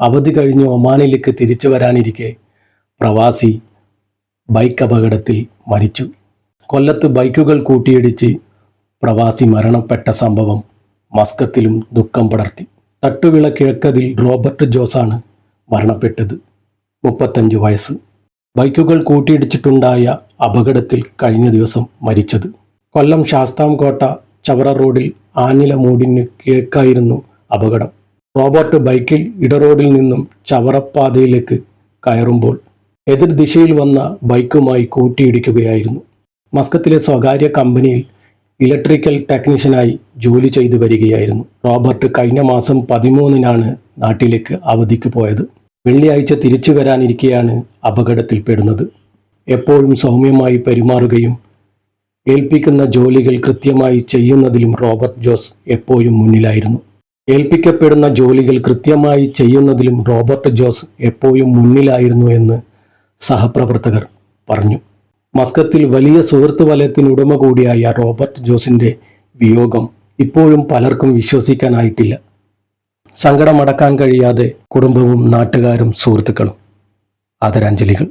അവധി കഴിഞ്ഞ് ഒമാനിലേക്ക് തിരിച്ചു വരാനിരിക്കെ പ്രവാസി ബൈക്ക് അപകടത്തിൽ മരിച്ചു. കൊല്ലത്ത് ബൈക്കുകൾ കൂട്ടിയിടിച്ച് പ്രവാസി മരണപ്പെട്ട സംഭവം മസ്കത്തിലും ദുഃഖം പടർത്തി. തട്ടുവിള കിഴക്കതിൽ റോബർട്ട് ജോസാണ് മരണപ്പെട്ടത്. മുപ്പത്തഞ്ച് വയസ്സ്. ബൈക്കുകൾ കൂട്ടിയിടിച്ചിട്ടുണ്ടായ അപകടത്തിൽ കഴിഞ്ഞ ദിവസം മരിച്ചത്. കൊല്ലം ശാസ്താംകോട്ട ചവറ റോഡിൽ ആനില മൂടിന് കിഴക്കായിരുന്നു അപകടം. റോബർട്ട് ബൈക്കിൽ ഇടറോഡിൽ നിന്നും ചവറപ്പാതയിലേക്ക് കയറുമ്പോൾ എതിർ ദിശയിൽ വന്ന ബൈക്കുമായി കൂട്ടിയിടിക്കുകയായിരുന്നു. മസ്കത്തിലെ സ്വകാര്യ കമ്പനിയിൽ ഇലക്ട്രിക്കൽ ടെക്നീഷ്യനായി ജോലി ചെയ്തു വരികയായിരുന്നു. റോബർട്ട് കഴിഞ്ഞ മാസം പതിമൂന്നിനാണ് നാട്ടിലേക്ക് അവധിക്ക് പോയത്. വെള്ളിയാഴ്ച തിരിച്ചു വരാനിരിക്കെയാണ് അപകടത്തിൽപ്പെടുന്നത്. എപ്പോഴും സൗമ്യമായി പെരുമാറുകയും ഏൽപ്പിക്കുന്ന ജോലികൾ കൃത്യമായി ചെയ്യുന്നതിലും റോബർട്ട് ജോസ് എപ്പോഴും മുന്നിലായിരുന്നു. ഏൽപ്പിക്കപ്പെടുന്ന ജോലികൾ കൃത്യമായി ചെയ്യുന്നതിലും റോബർട്ട് ജോസ് എപ്പോഴും മുന്നിലായിരുന്നു എന്ന് സഹപ്രവർത്തകർ പറഞ്ഞു. മസ്കത്തിൽ വലിയ സുഹൃത്ത് വലയത്തിന് ഉടമ കൂടിയായ റോബർട്ട് ജോസിന്റെ വിയോഗം ഇപ്പോഴും പലർക്കും വിശ്വസിക്കാനായിട്ടില്ല. സങ്കടമടക്കാൻ കഴിയാതെ കുടുംബവും നാട്ടുകാരും സുഹൃത്തുക്കളും. ആദരാഞ്ജലികൾ.